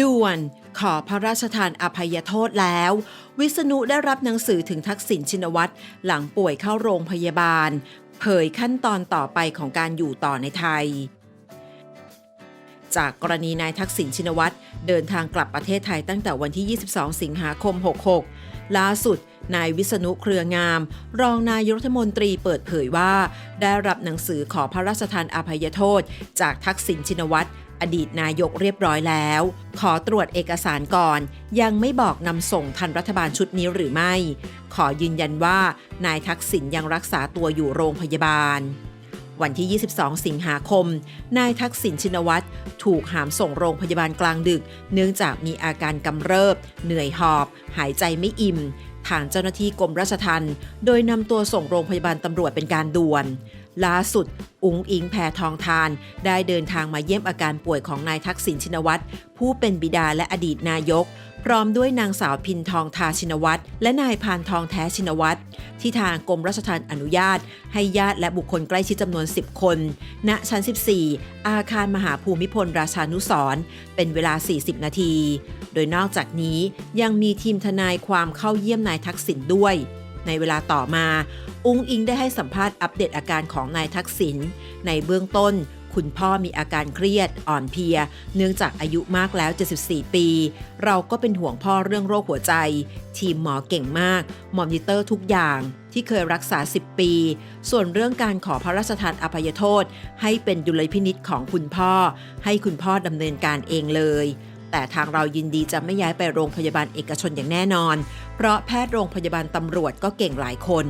ด่วนขอพระราชทานอภัยโทษแล้ว วิษณุได้รับหนังสือถึงทักษิณชินวัตรหลังป่วยเข้าโรงพยาบาล เผยขั้นตอนต่อไปของการอยู่ต่อในไทย จากกรณีนายทักษิณชินวัตรเดินทางกลับประเทศไทยตั้งแต่วันที่ 22 สิงหาคม 66 ล่าสุด นายวิษณุเครืองาม รองนายรัฐมนตรีเปิดเผยว่า ได้รับหนังสือขอพระราชทานอภัยโทษ จากทักษิณชินวัตรอดีตนายกเรียบร้อยแล้ว ขอตรวจเอกสารก่อน ยังไม่บอกนำส่งทันรัฐบาลชุดนี้หรือไม่ ขอยืนยันว่านายทักษิณยังรักษาตัวอยู่โรงพยาบาล วันที่ 22 สิงหาคม นายทักษิณชินวัตรถูกหามส่งโรงพยาบาลกลางดึก เนื่องจากมีอาการกำเริบ เหนื่อยหอบ หายใจไม่อิ่ม ทางเจ้าหน้าที่กรมราชทัณฑ์โดยนำตัวส่งโรงพยาบาลตำรวจเป็นการด่วนล่าสุด อุ๋งอิงแพทองทาน ได้เดินทางมาเยี่ยมอาการป่วยของนายทักษิณชินวัตรผู้เป็นบิดาและอดีตนายก ร้อมด้วยนางสาวพินทองทาชินวัตรและนายพานทองแท้ชินวัตรที่ทางกรมราชทัณฑ์อนุญาต ให้ญาติและบุคคลใกล้ชิดจำนวน 10 คน ณชั้น 14 อาคารมหาภูมิพลราชานุสรเป็นเวลา 40 นาที โดยนอกจากนี้ยังมีทีมทนายความเข้าเยี่ยมนายทักษิณด้วย ในเวลาต่อมา อุ้งอิงได้ให้สัมภาษณ์อัปเดตอาการของนายทักษิณในเบื้องต้น คุณพ่อมีอาการเครียด อ่อนเพลีย เนื่องจากอายุมากแล้ว 74 ปี เราก็เป็นห่วงพ่อเรื่องโรคหัวใจ ทีมหมอเก่งมากมอนิเตอร์ทุกอย่างที่เคยรักษา 10 ปี ส่วนเรื่องการขอพระราชทานอภัยโทษ ให้เป็นดุลยพินิษของคุณพ่อ ให้คุณพ่อดำเนินการเองเลย แต่ทางเรายินดีจะไม่ย้ายไปโรงพยาบาลเอกชนอย่างแน่นอน เพราะแพทย์โรงพยาบาลตำรวจก็เก่งหลายคน